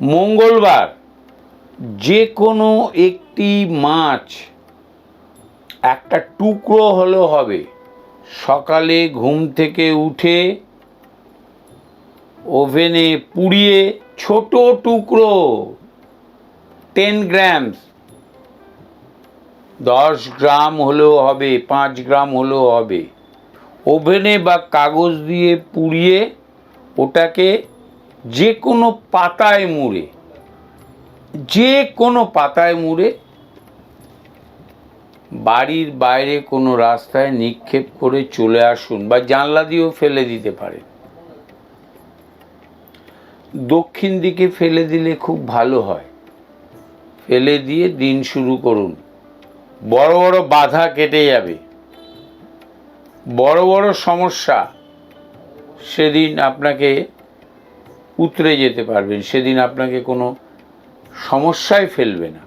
মঙ্গলবার যে কোনো একটি মাছ একটা টুকরো হলেও হবে। সকালে ঘুম থেকে উঠে ওভেনে পুড়িয়ে ছোট টুকরো টেন গ্রামস দশ গ্রাম হলেও হবে, পাঁচ গ্রাম হলেও হবে। ওভেনে বা কাগজ দিয়ে পুড়িয়ে ওটাকে যে কোনো পাতায় মুড়ে যে কোনো পাতায় মুড়ে, বাড়ির বাইরে কোনো রাস্তায় নিক্ষেপ করে চলে আসুন বা জানলা দিয়েও ফেলে দিতে পারেন। দক্ষিণ দিকে ফেলে দিলে খুব ভালো হয়। ফেলে দিয়ে দিন শুরু করুন। বড় বড় বাধা কেটে যাবে। বড় বড় সমস্যা। সেদিন আপনাকে উতরে যেতে পারবেন সেদিন আপনাকে কোনো সমস্যায় ফেলবে না।